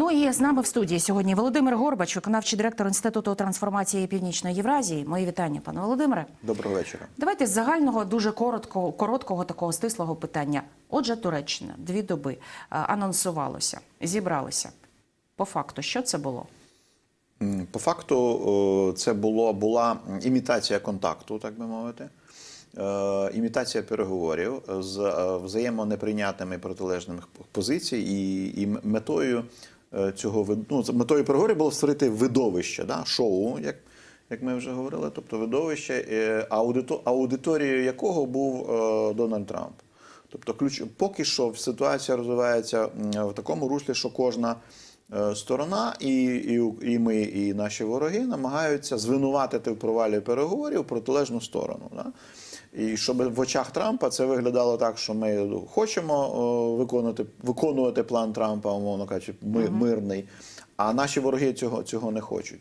Ну і з нами в студії сьогодні Володимир Горбач, виконавчий директор Інституту трансформації Північної Євразії. Мої вітання, пане Володимире. Доброго вечора. Давайте з загального, дуже короткого, короткого такого стислого питання. Отже, Туреччина дві доби е, анонсувалося, зібралися. По факту, що це було? По факту, це було, була імітація контакту, так би мовити. Е, Імітація переговорів з е, взаємонеприйнятними протилежними позицій, і, і метою цього вид- ну, метою переговорів було створити видовище, да, шоу, як, як ми вже говорили, тобто видовище, е, аудиторією якого був е, Дональд Трамп. Тобто, ключ поки що ситуація розвивається в такому руслі, що кожна е, сторона, і, і, і ми, і наші вороги намагаються звинуватити в провалі переговорів протилежну сторону. Да? І щоб в очах Трампа це виглядало так, що ми хочемо о, виконувати, виконувати план Трампа, умовно кажучи, ми, мирний, а наші вороги цього, цього не хочуть.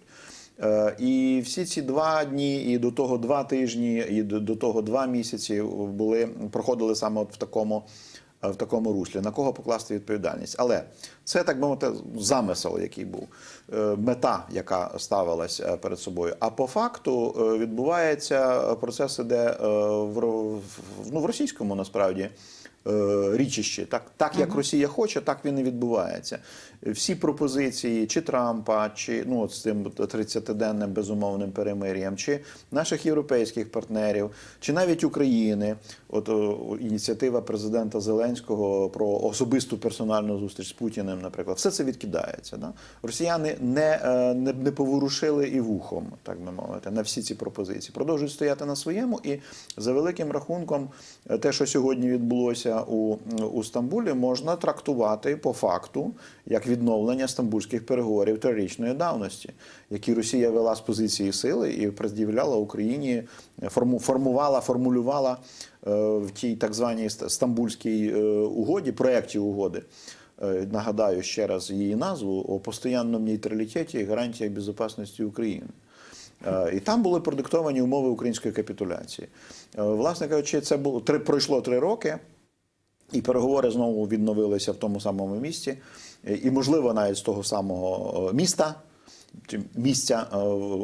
Е, І всі ці два дні, і до того два тижні, і до, до того два місяці були проходили саме от в такому. Е, В такому руслі на кого покласти відповідальність, але це так би мовити замисел, який був е, мета, яка ставилась е, перед собою. А по факту відбуваються відбувається процес, іде в, ну, в російському насправді річищі. Так, так як Росія хоче, так він і відбувається. Всі пропозиції чи Трампа, чи ну з цим 30-денним безумовним перемир'ям, чи наших європейських партнерів, чи навіть України. От о, ініціатива президента Зеленського про особисту персональну зустріч з Путіним, наприклад, все це відкидається. Да? Росіяни не, е, не, не поворушили і вухом, так би мовити, на всі ці пропозиції. Продовжують стояти на своєму, і за великим рахунком, е, те, що сьогодні відбулося у, у Стамбулі, можна трактувати по факту як відновлення стамбульських переговорів трирічної давності, які Росія вела з позиції сили і пред'являла Україні, форму, формувала, формулювала е, в тій так званій стамбульській е, угоді, проєкті угоди. Е, Нагадаю ще раз її назву о постоянному нейтралітеті і гарантіях безпечності України. І там були продиктовані умови української капітуляції. Власне кажучи, це було три пройшло три роки. І переговори знову відновилися в тому самому місці, і, можливо, навіть з того самого е, міста, місця е,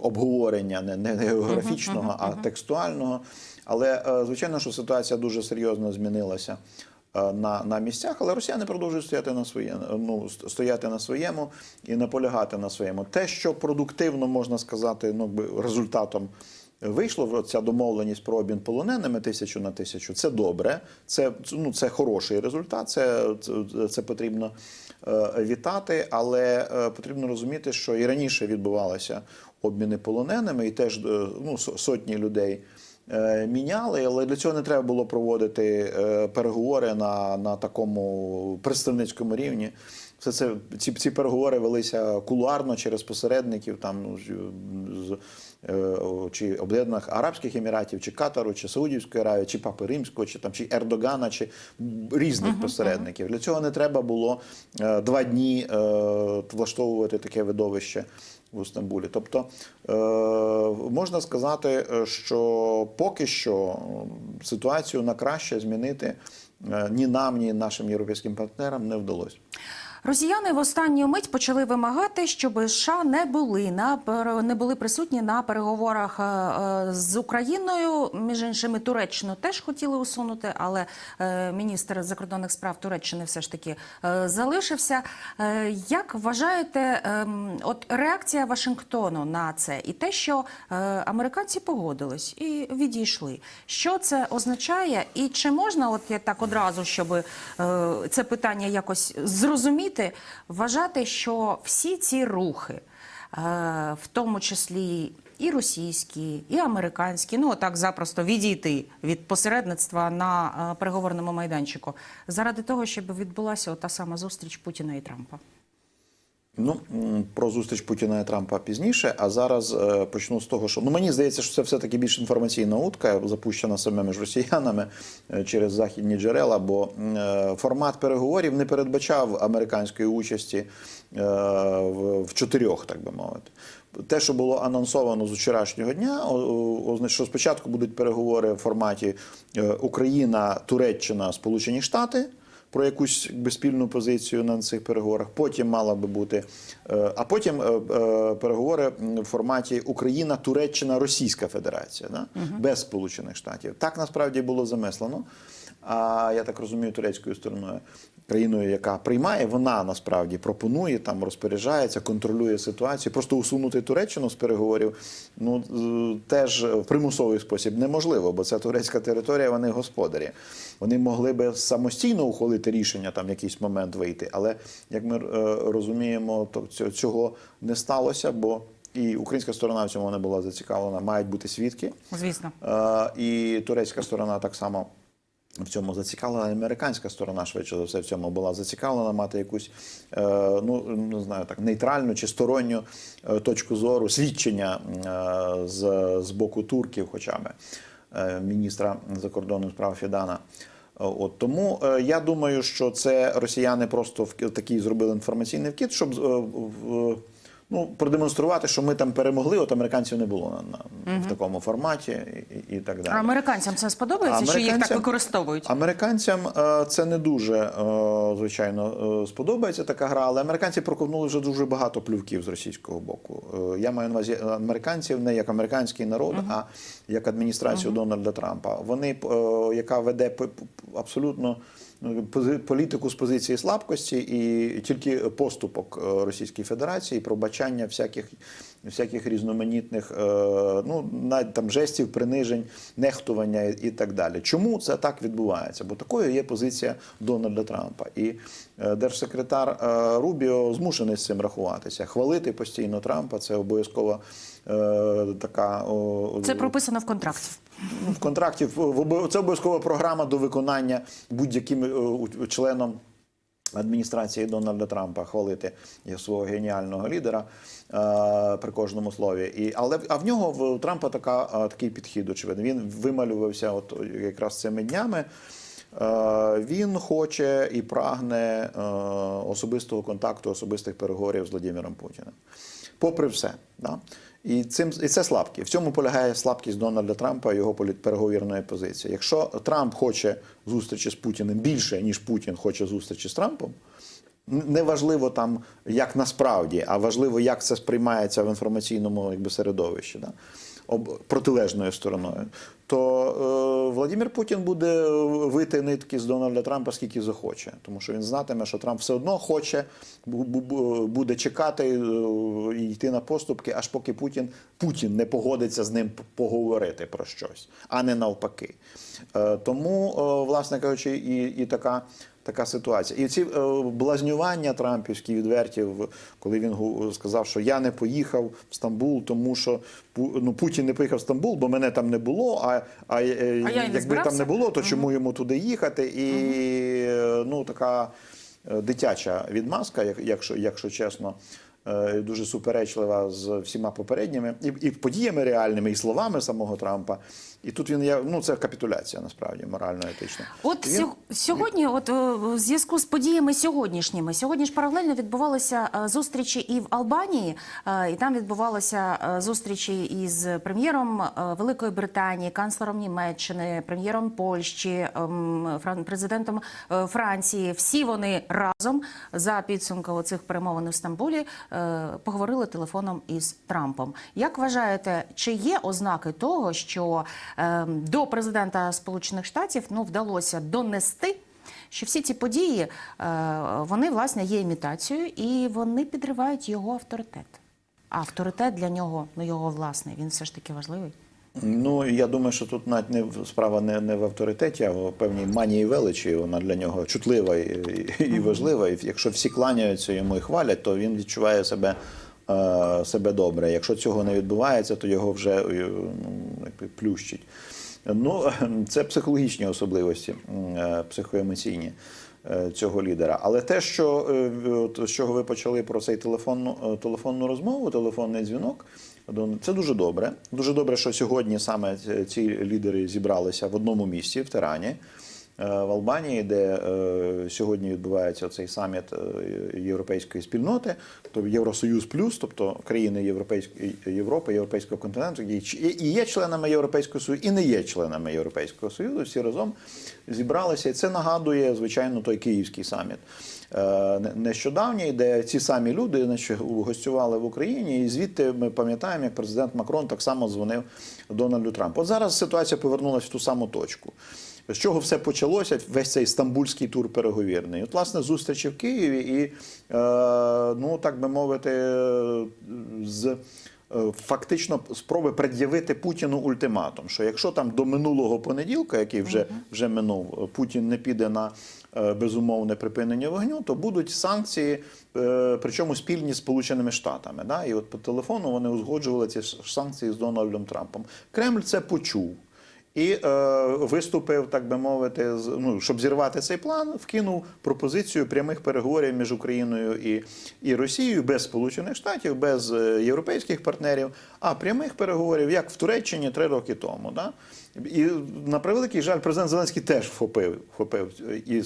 обговорення не, не географічного, а текстуального. Але, е, звичайно, що ситуація дуже серйозно змінилася е, на, на місцях, але росіяни продовжують стояти на своє, ну, стояти на своєму і наполягати на своєму. Те, що продуктивно можна сказати, ну, результатом Вийшло ця домовленість про обмін полоненими тисячу на тисячу. Це добре, це ну це хороший результат. Це це, це потрібно е, вітати, але е, потрібно розуміти, що і раніше відбувалися обміни полоненими, і теж е, ну со- сотні людей. е, Міняли, але для цього не треба було проводити е, переговори на, на такому представницькому рівні. Все це ці, ці переговори велися кулуарно через посередників, там ну, з- з е, чи Об'єднаних Арабських Еміратів, чи Катару, чи Саудівської Аравії, чи Папи Римського, чи там чи Ердогана, чи різних посередників. Для цього не треба було е, два дні е, влаштовувати таке видовище в Стамбулі. Тобто можна сказати, що поки що ситуацію на краще змінити ні нам, ні нашим європейським партнерам не вдалося. Росіяни в останню мить почали вимагати, щоб США не були на не були присутні на переговорах е, е, з Україною. Між іншими, Туреччину теж хотіли усунути, але е, міністр закордонних справ Туреччини все ж таки залишився. Як вважаєте, ем, от реакція Вашингтону на це і те, що американці погодились і відійшли, що це означає, і чи можна, от я так одразу, щоб це питання якось зрозуміти, вважати, що всі ці рухи, е, в тому числі і російські, і американські, ну так запросто відійти від посередництва на е, переговорному майданчику, заради того, щоб відбулася та сама зустріч Путіна і Трампа. Ну про зустріч Путіна і Трампа пізніше. А зараз е, почну з того, що ну мені здається, що це все таки більш інформаційна утка, запущена самими ж росіянами е, через західні джерела. Бо е, формат переговорів не передбачав американської участі е, в, в чотирьох, так би мовити. Те, що було анонсовано з вчорашнього дня, що спочатку будуть переговори в форматі е, Україна, Туреччина, Сполучені Штати. Про якусь якби, спільну позицію на цих переговорах. Потім мала би бути, е, а потім е, е, переговори в форматі Україна, Туреччина, Російська Федерація, да? без Сполучених Штатів. Так насправді було замислено. А я так розумію, турецькою стороною, країною, яка приймає, вона насправді пропонує там, розпоряджається, контролює ситуацію. Просто усунути Туреччину з переговорів ну теж в примусовий спосіб неможливо, бо це турецька територія, вони господарі. Вони могли би самостійно ухвалити рішення там в якийсь момент вийти, але як ми е, розуміємо, то цього- не сталося, бо і українська сторона в цьому не була зацікавлена. Мають бути свідки. Звісно. Е, І турецька сторона так само в цьому зацікавлена. Американська сторона швидше за все в цьому була зацікавлена мати якусь е, ну не знаю так нейтральну чи сторонню е, точку зору, свідчення е, з, з боку турків, хоча б міністра закордонних справ Фідана. От тому я думаю, що це росіяни просто в такий зробили інформаційний вкид, щоб ну, продемонструвати, що ми там перемогли. От американців не було на, на в такому форматі, і, і так далі. А американцям це сподобається, що їх так використовують? Американцям е, це не дуже е, звичайно е, сподобається така гра, але американці проковнули вже дуже багато плювків з російського боку. Е, Я маю на увазі американців не як американський народ, а як адміністрацію Дональда Трампа. Вони е, яка веде абсолютно політику з позиції слабкості і тільки поступок е, Російській Федерації, пробачання всяких, всяких різноманітних е, ну, навіть там жестів, принижень, нехтування і так далі. Чому це так відбувається? Бо такою є позиція Дональда Трампа. І е, держсекретар Рубіо змушений з цим рахуватися. Хвалити постійно Трампа це обов'язково така Це прописано в контракті. В контракті це обов'язкова програма до виконання будь-яким е, членом адміністрації Дональда Трампа хвалити свого геніального лідера е, при кожному слові. І, але а в нього в Трампа така, е, такий підхід, очевидно. Він вималювався от якраз цими днями. Він хоче і прагне особистого контакту, особистих переговорів з Владимиром Путіним. Попри все. Да? І, цим, і це слабкі. В цьому полягає слабкість Дональда Трампа і його переговірної позиції. Якщо Трамп хоче зустрічі з Путіним більше, ніж Путін хоче зустрічі з Трампом, не важливо там, як насправді, а важливо, як це сприймається в інформаційному якби, середовищі. Да? Протилежною стороною, то е, Владимир Путін буде вити нитки з Дональда Трампа скільки захоче, тому що він знатиме, що Трамп все одно хоче, бу- бу- бу- буде чекати е, і йти на поступки, аж поки Путін, Путін не погодиться з ним поговорити про щось, а не навпаки. Е, тому, е, власне кажучи, і, і така. Така ситуація. І ці е, блазнювання Трампівські відверті, коли він сказав, що я не поїхав в Стамбул, тому що ну, Путін не поїхав в Стамбул, бо мене там не було. А, а, е, й якби там не було, то чому йому туди їхати? І е, ну, така е, дитяча відмазка, як- якщо, якщо чесно. Дуже суперечлива з всіма попередніми і, і подіями реальними, і словами самого Трампа. І тут він є, ну це капітуляція насправді морально-етична. От Він- сьогодні, от е, в зв'язку з подіями сьогоднішніми, сьогодні ж паралельно відбувалися е, зустрічі і в Албанії, е, і там відбувалися зустрічі із прем'єром Великої Британії, канцлером Німеччини, прем'єром Польщі, ем, президентом Франції. Всі вони разом за підсумками цих перемовин у Стамбулі поговорили телефоном із Трампом. Як вважаєте, чи є ознаки того, що до президента Сполучених Штатів ну вдалося донести? Що всі ці події е, вони власне є імітацією і вони підривають його авторитет. А авторитет для нього, ну його власний, він все ж таки важливий. Ну я думаю, що тут навіть не справа не, не в авторитеті, а в певній манії величі. Вона для нього чутлива і, і, і важлива. І якщо всі кланяються йому і хвалять, то він відчуває себе, себе добре. Якщо цього не відбувається, то його вже е, ну, плющить. Ну, це психологічні особливості, е, психоемоційні е, цього лідера. Але те, що е, з чого ви почали про цей телефонну, е, телефонну розмову, телефонний дзвінок, це дуже добре. Дуже добре, що сьогодні саме ці лідери зібралися в одному місці в Тирані. В Албанії, де е, сьогодні відбувається цей саміт е, Європейської спільноти, тобто Євросоюз плюс, тобто країни Європейської Європи, Європейського континенту, які і є членами Європейського Союзу, і не є членами Європейського Союзу. Всі разом зібралися. І це нагадує, звичайно, той київський саміт. е, Нещодавній, де ці самі люди значить, гостювали в Україні, і звідти ми пам'ятаємо, як президент Макрон так само дзвонив Дональду Трампу. От зараз ситуація повернулася в ту саму точку. З чого все почалося? Весь цей стамбульський тур переговірний. От, власне, зустрічі в Києві і, е, ну так би мовити, з е, фактично спроби пред'явити Путіну ультиматум, що якщо там до минулого понеділка, який вже, вже минув, Путін не піде на е, безумовне припинення вогню, то будуть санкції, причому спільні з Сполученими Штатами. Да? І от по телефону вони узгоджували ці санкції з Дональдом Трампом. Кремль це почув. І е, виступив, так би мовити, з, ну, щоб зірвати цей план, вкинув пропозицію прямих переговорів між Україною і, і Росією без Сполучених Штатів, без е, європейських партнерів, а прямих переговорів, як в Туреччині три роки тому. Да? І на превеликий жаль, президент Зеленський теж вхопив, вхопив і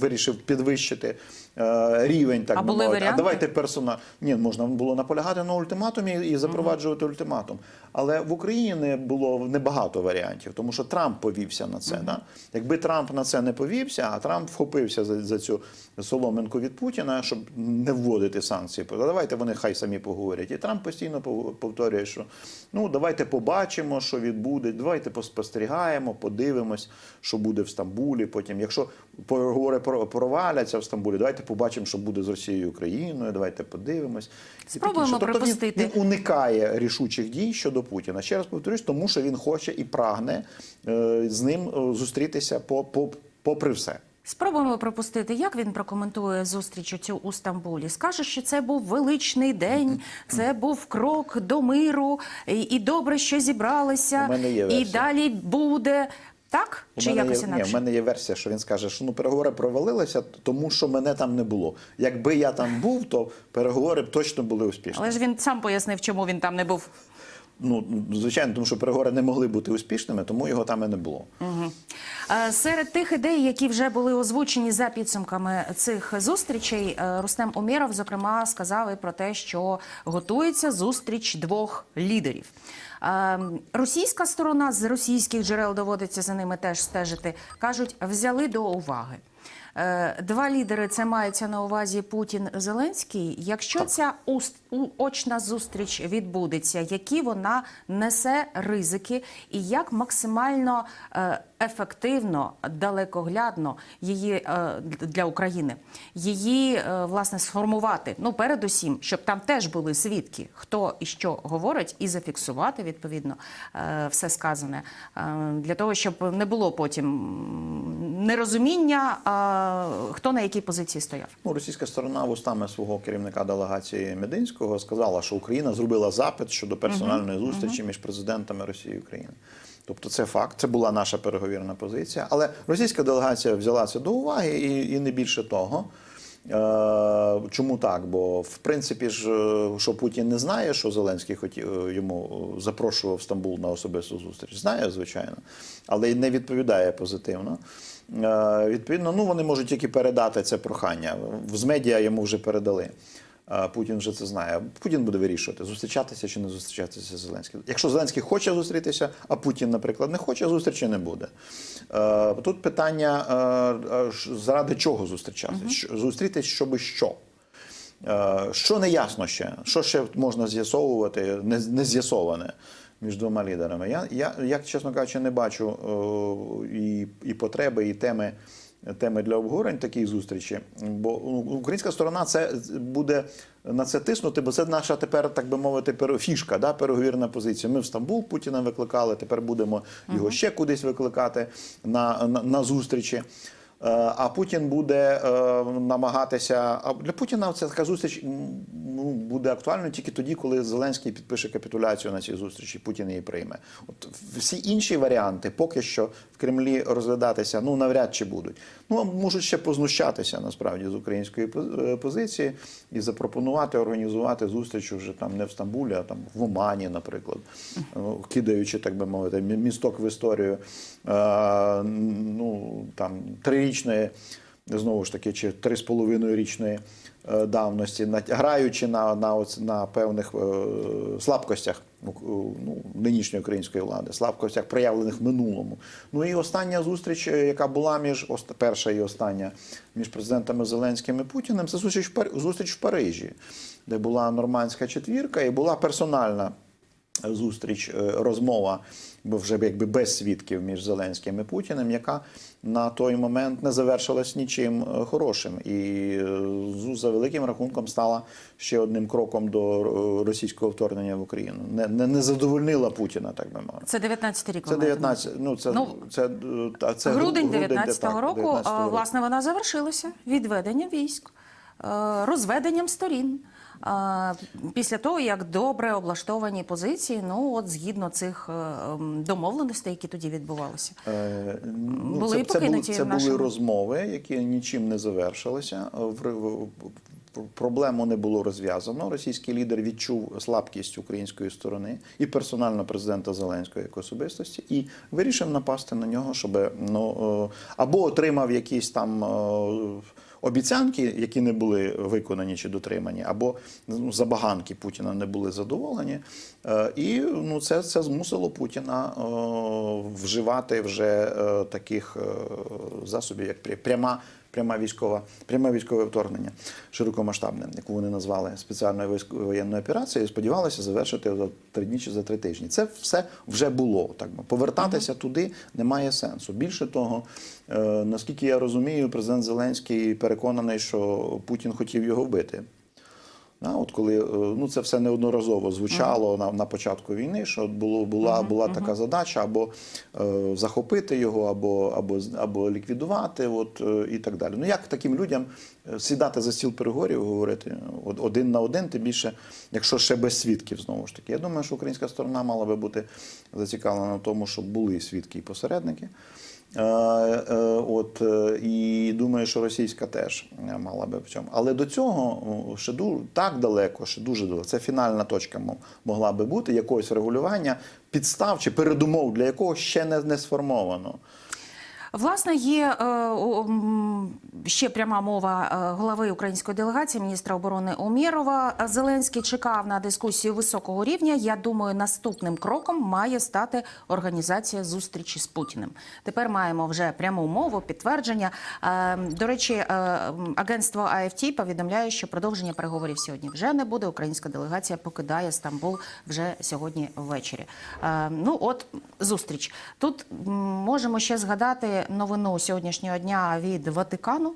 вирішив підвищити е, рівень. Так А би мовити. А давайте персона. Ні, можна було наполягати на ультиматумі і запроваджувати ультиматум. Але в Україні не було небагато варіантів, тому що Трамп повівся на це. Да? Якби Трамп на це не повівся, а Трамп вхопився за, за цю соломинку від Путіна, щоб не вводити санкції. Давайте вони хай самі поговорять. І Трамп постійно повторює, що ну давайте побачимо, що відбуде. Давайте поспостерігаємо, подивимось, що буде в Стамбулі. Потім, якщо переговори проваляться в Стамбулі, давайте побачимо, що буде з Росією і Україною. Давайте подивимось. Спробуємо тобто він, припустити. він уникає рішучих дій щодо Путіна. Ще раз повторюсь, тому що він хоче і прагне е, з ним е, зустрітися по, по, попри все. Спробуємо припустити, як він прокоментує зустріч цю у Стамбулі. Скаже, що це був величний день, це був крок до миру, і, і добре, що зібралися, У мене є і версія. далі буде. Так? У Чи мене якось є, ні, інакше? в мене є версія, що він скаже, що ну переговори провалилися, тому що мене там не було. Якби я там був, то переговори б точно були успішні. Але ж він сам пояснив, чому він там не був. Ну звичайно, тому що переговори не могли бути успішними, тому його там і не було. Е, Серед тих ідей, які вже були озвучені за підсумками цих зустрічей, е, Рустем Умєров, зокрема, сказав і про те, що готується зустріч двох лідерів. Е, Російська сторона з російських джерел доводиться за ними теж стежити. кажуть, взяли до уваги. Е, Два лідери це мається на увазі Путін Зеленський. Якщо ця очна зустріч відбудеться, які вона несе ризики, і як максимально е, ефективно, далекоглядно її е, для України її власне сформувати. Ну, передусім, щоб там теж були свідки, хто і що говорить, і зафіксувати відповідно все сказане для того, щоб не було потім нерозуміння, хто на якій позиції стояв. Ну, російська сторона вустами свого керівника делегації Мединського сказала, що Україна зробила запит щодо персональної зустрічі між президентами Росії і України. Тобто це факт, це була наша переговірна позиція. Але російська делегація взяла це до уваги і, і не більше того. Е, Чому так? Бо в принципі ж, е, що Путін не знає, що Зеленський хотів е, йому запрошував в Стамбул на особисту зустріч. Знає, звичайно, але й не відповідає позитивно. Е, Відповідно, ну вони можуть тільки передати це прохання. З медіа йому вже передали. Е, Путін вже це знає. Путін буде вирішувати, зустрічатися чи не зустрічатися з Зеленським. Якщо Зеленський хоче зустрітися, а Путін, наприклад, не хоче, зустрічі не буде. Е, Тут питання, заради чого зустрічатися? Що- Зустрітись, щоби що? Що не ясно ще? Що ще можна з'ясовувати, не з'ясоване між двома лідерами? Я, я, я, чесно кажучи, не бачу е, і, і потреби, і теми, теми для обговорень такій зустрічі. Бо ну, українська сторона це буде на це тиснути, бо це наша тепер, так би мовити, фішка, да, переговірна позиція. Ми в Стамбул Путіна викликали, тепер будемо його ще кудись викликати на, на, на зустрічі. А Путін буде е, намагатися. А для Путіна ця така зустріч ну, буде актуальною тільки тоді, коли Зеленський підпише капітуляцію на цій зустрічі. Путін її прийме. От всі інші варіанти поки що в Кремлі розглядатися ну навряд чи будуть. Ну можуть ще познущатися насправді з української е, позиції і запропонувати організувати зустріч уже там не в Стамбулі, а там в Омані, наприклад, Ну, кидаючи, так би мовити, місток в історію. Е, ну там трирічної. Знову ж таки, чи три з половиною річної е, давності, граючи на, на, на певних е, слабкостях ну, ну, нинішньої української влади, слабкостях, проявлених в минулому. Ну і остання зустріч, е, яка була між перша і остання між президентами Зеленським і Путіним, це зустріч в, зустріч в Парижі, де була нормандська четвірка і була персональна зустріч, е, розмова, бо вже якби без свідків між Зеленським і Путіним, яка на той момент не завершилась нічим е, хорошим. І е, з- за великим рахунком стала ще одним кроком до е, російського вторгнення в Україну. Не, не, не задовольнила Путіна, так би мовити. Це 19 рік. Це ви 19, ну це, Ну, це, е, та- це Грудень гру- 19-го року, 19-го а, року. власне, вона завершилася відведенням військ, розведенням сторін. Після того, як добре облаштовані позиції, ну от згідно цих е, домовленостей, які тоді відбувалися. Е, Ну, Були це, це, покинуті це в були розмови, які нічим не завершилися. Проблему не було розв'язано. Російський лідер відчув слабкість української сторони і персонально президента Зеленського як особистості, і вирішив напасти на нього, щоб ну е, або отримав якісь там. Обіцянки, які не були виконані чи дотримані, або ну, забаганки Путіна не були задоволені, Е, і ну це, це змусило Путіна е, вживати вже е, таких засобів, як пряма. Пряма військова, пряме військове вторгнення широкомасштабне, яку вони назвали спеціальною воєнною операцією, і сподівалися завершити за три дні чи за три тижні. Це все вже було. Так би. повертатися туди немає сенсу. Більше того, е, наскільки я розумію, президент Зеленський переконаний, що Путін хотів його вбити. Да, от коли е, ну це все неодноразово звучало на, на початку війни, що було була, була така задача або е, захопити його, або або або ліквідувати, от е, і так далі. Ну як таким людям е, сідати за стіл переговорів, говорити один на один, тим більше, якщо ще без свідків, знову ж таки. Я думаю, що українська сторона мала би бути зацікавлена в тому, щоб були свідки і посередники. Е, От е, і думаю, що російська теж е, мала би в цьому. Але до цього ще ду, так далеко, ще дуже далеко. Це фінальна точка могла би бути якогось регулювання, підстав чи передумов, для якого ще не, не сформовано. Власне, є е, ще пряма мова е, голови української делегації, міністра оборони Умєрова. Зеленський чекав на дискусію високого рівня. Я думаю, наступним кроком має стати організація зустрічі з Путіним. Тепер маємо вже пряму мову, підтвердження. Е, До речі, агентство AFT повідомляє, що продовження переговорів сьогодні вже не буде. Українська делегація покидає Стамбул вже сьогодні ввечері. Ну, от зустріч. Тут можемо ще згадати новину сьогоднішнього дня від Ватикану.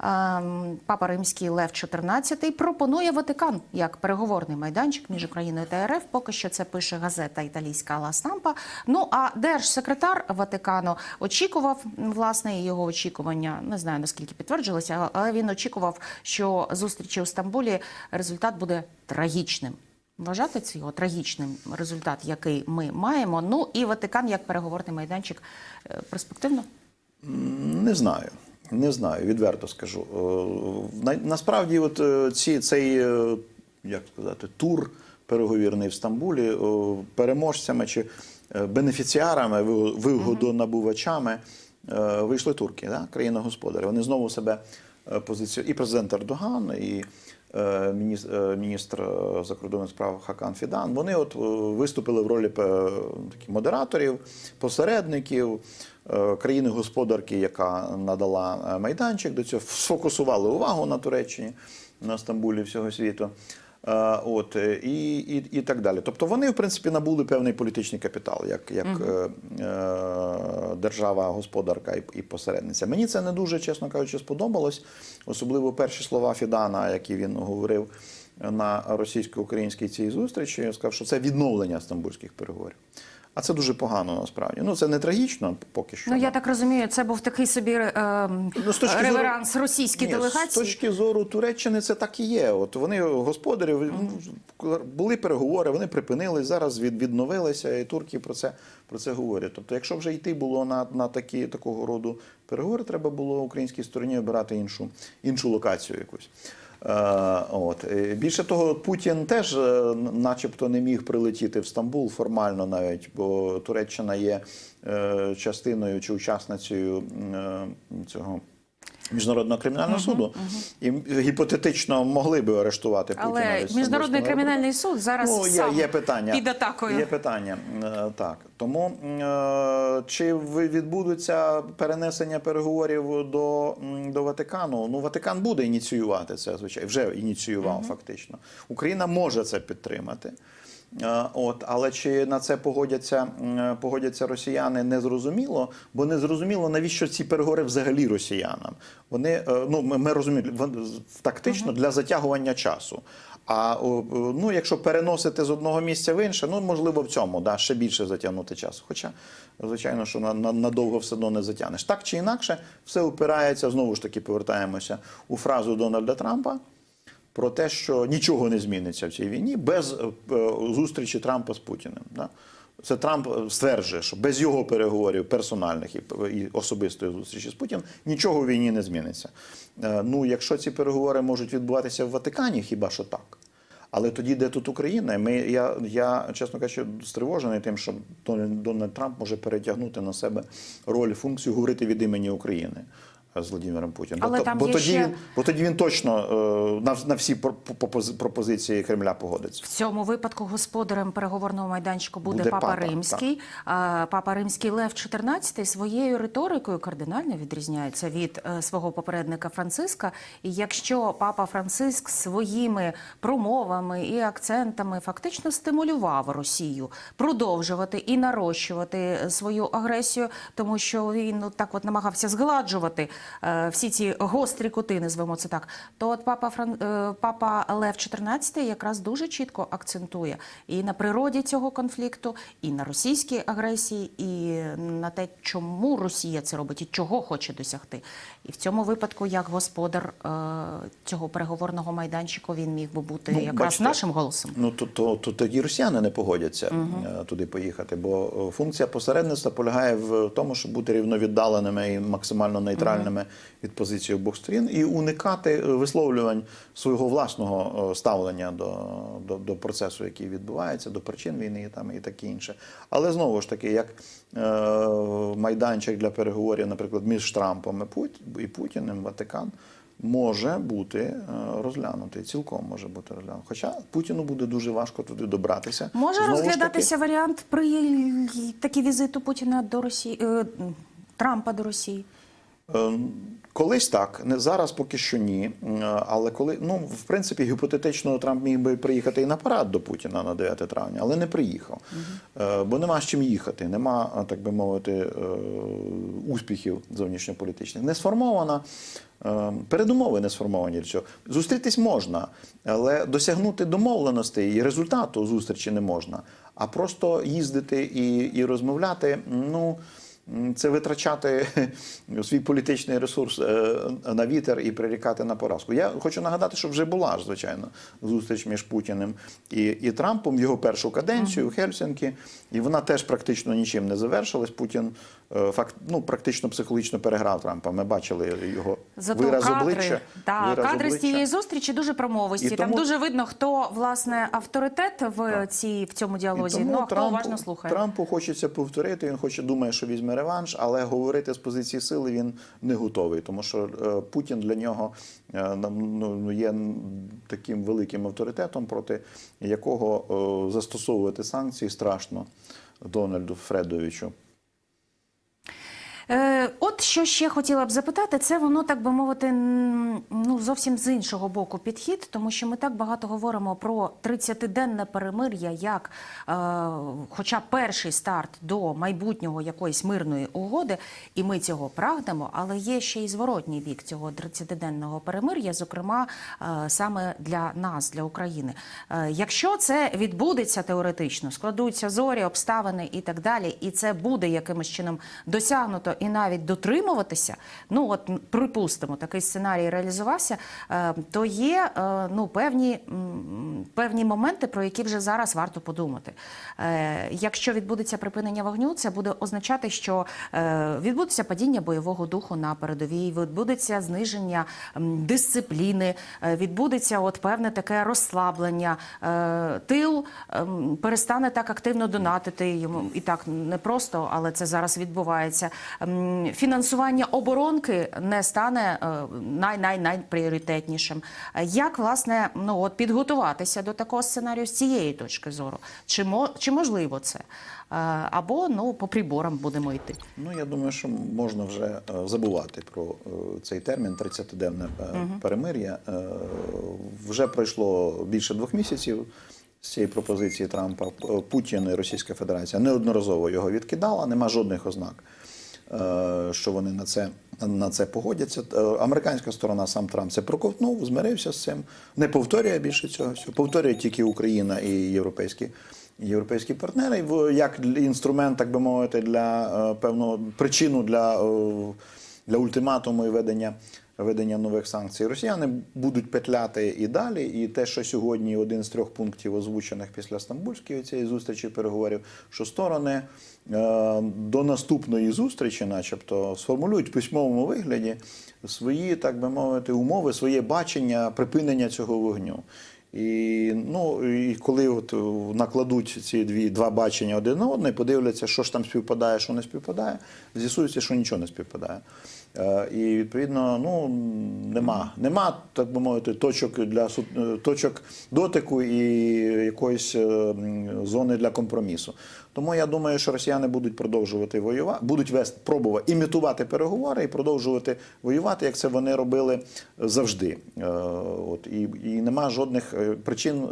Ем, Папа Римський Лев XIV пропонує Ватикан як переговорний майданчик між Україною та РФ. Поки що це пише газета італійська Ла Стампа. Ну а держсекретар Ватикану очікував власне його очікування. Не знаю наскільки підтверджилося, але він очікував, що зустрічі у Стамбулі результат буде трагічним. Вважати цього трагічним результат, який ми маємо. Ну і Ватикан як переговорний майданчик е, перспективно. Не знаю. Не знаю, відверто скажу. Е, на- Насправді, от е, ці, цей, е, як сказати, тур переговірний в Стамбулі переможцями чи бенефіціарами, вигодонабувачами вийшли турки, да? країна-господарі. Вони знову себе позиціонують. І президент Ердоган, і міністр, закордонних справ Хакан Фідан. Вони от виступили в ролі модераторів, посередників. Е, Країни-господарки, яка надала е, майданчик до цього, сфокусували увагу на Туреччині, на Стамбулі всього світу. Е, От і, і, і так далі. Тобто вони, в принципі, набули певний політичний капітал, як, як е, е, держава-господарка і, і посередниця. Мені це не дуже, чесно кажучи, сподобалось. Особливо перші слова Фідана, які він говорив на російсько-українській цій зустрічі, сказав, що це відновлення стамбульських переговорів. А це дуже погано насправді. Ну це не трагічно поки що. Ну я так розумію, це був такий собі е, Ну, з точки зору- російській Ні, делегації. З точки зору Туреччини це так і є. От вони господарі були переговори, вони припинились, зараз від, відновилися, і турки про це, про це говорять. Тобто, якщо вже йти було на, на такі, такого роду переговори, треба було українській стороні обирати іншу, іншу локацію якусь. Е, от. Більше того, Путін теж, е, начебто, не міг прилетіти в Стамбул формально навіть, бо Туреччина є е, частиною чи учасницею цього. Міжнародного кримінального суду і гіпотетично могли би арештувати Путіна. Але міжнародний кримінальний суд зараз Ну, є, сам є питання. під атакою. Є питання. Е, Так. Тому е, чи відбудуться перенесення переговорів до, до Ватикану? Ну, Ватикан буде ініціювати це, звичайно, вже ініціював фактично. Україна може це підтримати. Е, От, але чи на це погодяться, погодяться росіяни, не зрозуміло, бо не зрозуміло, навіщо ці переговори взагалі росіянам. Вони е, ну ми, ми розуміємо тактично для затягування часу. А ну, якщо переносити з одного місця в інше, ну можливо в цьому да, ще більше затягнути час. Хоча, звичайно, що на, на, надовго все одно не затягнеш. Так чи інакше, все опирається, знову ж таки повертаємося у фразу Дональда Трампа про те, що нічого не зміниться в цій війні без е, е, зустрічі Трампа з Путіним. Це Трамп е, стверджує, що без його переговорів персональних і, особистої зустрічі з Путіним нічого в війні не зміниться. Ну, якщо ці переговори можуть відбуватися в Ватикані, хіба що так. Але тоді, де тут Україна, ми, я, я, чесно кажучи, стривожений тим, що Дональд, Трамп може перетягнути на себе роль, функцію говорити від імені України з Владимиром Путіним. Але бо, бо, тоді, ще- він, бо тоді він точно е, на, на всі про- пропози- пропозиції Кремля погодиться. В цьому випадку господарем переговорного майданчику буде, Буде папа, папа, Римський. А, Папа Римський Лев XIV своєю риторикою кардинально відрізняється від е, свого попередника Франциска. І якщо папа Франциск своїми промовами і акцентами фактично стимулював Росію продовжувати і нарощувати свою агресію, тому що він ну, так от намагався згладжувати е, всі ці гострі кути, назвемо це так. То от папа Фран... е, папа Лев XIV якраз дуже чітко акцентує і на природі цього конфлікту, і на російській агресії, і на те, чому Росія це робить і чого хоче досягти. І в цьому випадку, як господар е, цього переговорного майданчику, він міг би бути Ну, якраз бачите, нашим голосом. Ну то, то, то тоді росіяни не погодяться е, туди поїхати, бо е, функція посередництва полягає в тому, щоб бути рівновіддаленими і максимально нейтральними від позиції обох сторін і уникати е, висловлювань свого власного е, ставлення до, до, до процесу, який відбувається, до причин війни і там і таке інше. Але знову ж таки, як е, майданчик для переговорів, наприклад, між Трампом і Пут- і Путіним, Ватикан. Може бути е, розглянутий, цілком може бути розглянутий. Хоча Путіну буде дуже важко туди добратися. Може Знову ж таки, розглядатися варіант при такі візиту Путіна до Росії Трампа до Росії. Е, Колись так, не зараз поки що ні. Але коли ну в принципі гіпотетично Трамп міг би приїхати і на парад до Путіна на 9 травня, але не приїхав, Е, бо нема з чим їхати, нема, так би мовити, е, успіхів зовнішньополітичних. Не сформована е, передумови не сформовані для цього. Зустрітись можна, але досягнути домовленостей і результату зустрічі не можна. А просто їздити і, і розмовляти, ну. Це витрачати свій політичний ресурс е, на вітер і прирікати на поразку. Я хочу нагадати, що вже була звичайно, зустріч між Путіним і, і Трампом його першу каденцію в Хельсінкі, і вона теж практично нічим не завершилась. Путін е, факт, ну, практично психологічно переграв Трампа. Ми бачили його Зато вираз кадри, обличчя. та, вираз кадри з цієї зустрічі дуже промовисті. І Там тому- дуже видно, хто власне авторитет в цій в цьому діалозі. І тому Ну а хто Трампу, уважно слухає. Трампу хочеться повторити. Він хоче думає, що візьме реванш, але говорити з позиції сили він не готовий, тому що е, Путін для нього е, нам, ну, є таким великим авторитетом, проти якого е, застосовувати санкції страшно Дональду Фредовичу. Е, от що ще хотіла б запитати, це воно, так би мовити, ну зовсім з іншого боку підхід, тому що ми так багато говоримо про 30-денне перемир'я як е, хоча перший старт до майбутнього якоїсь мирної угоди, і ми цього прагнемо, але є ще й зворотній бік цього 30-денного перемир'я, зокрема е, саме для нас, для України. Е, якщо це відбудеться теоретично, складуться зорі, обставини і так далі, і це буде якимось чином досягнуто і навіть дотримуватися. Ну от припустимо, такий сценарій реалізувався, е, то є е, ну певні, певні моменти, про які вже зараз варто подумати. Е, Якщо відбудеться припинення вогню, це буде означати, що е, відбудеться падіння бойового духу на передовій, відбудеться зниження дисципліни, е, відбудеться от певне таке розслаблення. Тил ем, перестане так активно донатити йому і так не просто, але це зараз відбувається. Ем, Фінансування оборонки не стане най най найпріоритетнішим. Е, Як власне ну от підготуватися до такого сценарію з цієї точки зору? Чи чи можливо це? Е, Або ну по приборам будемо йти. Ну, я думаю, що можна вже е, забувати про е, цей термін 30-денне е, перемир'я. Вже пройшло більше двох місяців з цієї пропозиції Трампа. Путін і Російська Федерація неодноразово його відкидала, нема жодних ознак. Що вони на це на це погодяться. Е, Американська сторона, сам Трамп це проковтнув, змирився з цим. Не повторює більше цього всього. Повторює тільки Україна і європейські європейські партнери як інструмент, так би мовити, для е, певного причину для, е, для ультиматуму і ведення. Ведення нових санкцій Росіяни будуть петляти і далі. І те, що сьогодні один з трьох пунктів озвучених після Стамбульської цієї зустрічі переговорів, що сторони е, до наступної зустрічі, начебто, сформулюють в письмовому вигляді свої, так би мовити, умови, своє бачення припинення цього вогню. І, ну, і коли от накладуть ці дві два бачення один на одне, подивляться, що ж там співпадає, що не співпадає, з'ясується, що нічого не співпадає. Е, І відповідно, ну нема, нема, так би мовити, точок для е, точок дотику і якоїсь е, зони для компромісу. Тому я думаю, що росіяни будуть продовжувати воювати, будуть вести пробувати імітувати переговори і продовжувати воювати, як це вони робили завжди. От і, і нема жодних причин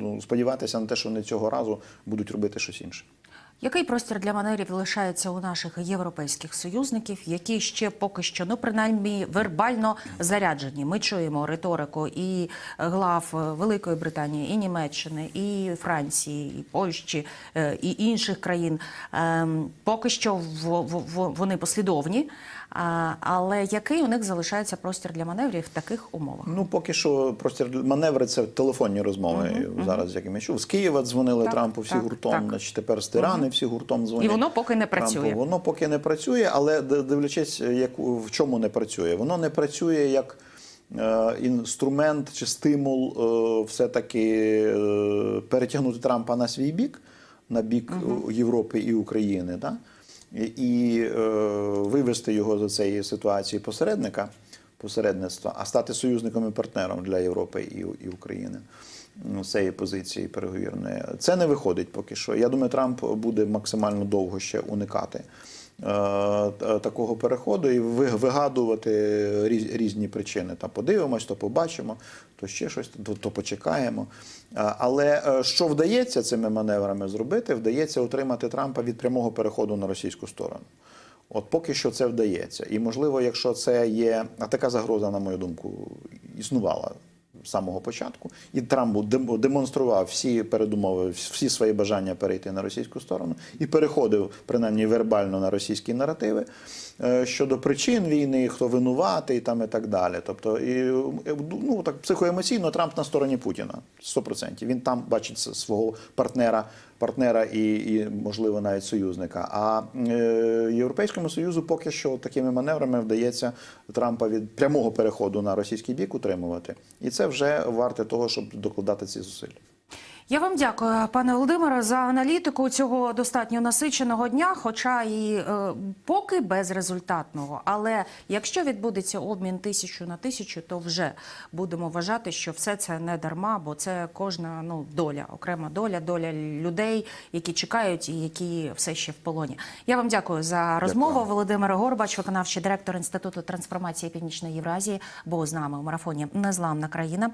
ну, сподіватися на те, що вони цього разу будуть робити щось інше. Який простір для манерів лишається у наших європейських союзників, які ще поки що, ну принаймні вербально заряджені? Ми чуємо риторику і глав Великої Британії, і Німеччини, і Франції, і Польщі, е, і інших країн. Ем, Поки що вони послідовні. А, Але який у них залишається простір для маневрів в таких умовах? Ну, поки що простір для- маневри це телефонні розмови зараз, як я чув. З Києва дзвонили Так, Трампу всі так, гуртом, так. значить тепер з Тирани всі гуртом дзвонять. І воно поки не Трампу. працює. Воно поки не працює, але дивлячись, як в чому не працює. Воно не працює як е, інструмент чи стимул е, все-таки е, перетягнути Трампа на свій бік, на бік е, Європи і України, да? І, е, вивести його з цієї ситуації посередника, посередництва, а стати союзником і партнером для Європи і, і України. Ну, з цієї позиції переговірної. Це не виходить поки що. Я думаю, Трамп буде максимально довго ще уникати такого переходу і вигадувати різні причини. Та подивимось, то побачимо, то ще щось, то, почекаємо. Е, Але е, що вдається цими маневрами зробити? Вдається утримати Трампа від прямого переходу на російську сторону. От поки що це вдається. І можливо, якщо це є, а така загроза, на мою думку, існувала самого початку, і Трамп дем- демонстрував всі передумови, всі свої бажання перейти на російську сторону і переходив принаймні вербально на російські наративи е, щодо причин війни, хто винуватий там і так далі. Тобто, і е, ну так психоемоційно Трамп на стороні Путіна 100%. Він там бачить свого партнера. Партнера і, і можливо навіть союзника. А е, Європейському Союзу поки що такими маневрами вдається Трампа від прямого переходу на російський бік утримувати, і це вже варте того, щоб докладати ці зусилля. Я вам дякую, пане Володимире, за аналітику цього достатньо насиченого дня, хоча і е, поки безрезультатного. Але якщо відбудеться обмін тисячу на тисячу, то вже будемо вважати, що все це не дарма, бо це кожна ну доля, окрема доля, доля людей, які чекають і які все ще в полоні. Я вам дякую за розмову. Дякую. Володимир Горбач, виконавчий директор інституту трансформації Північної Євразії, був з нами у марафоні Незламна країна.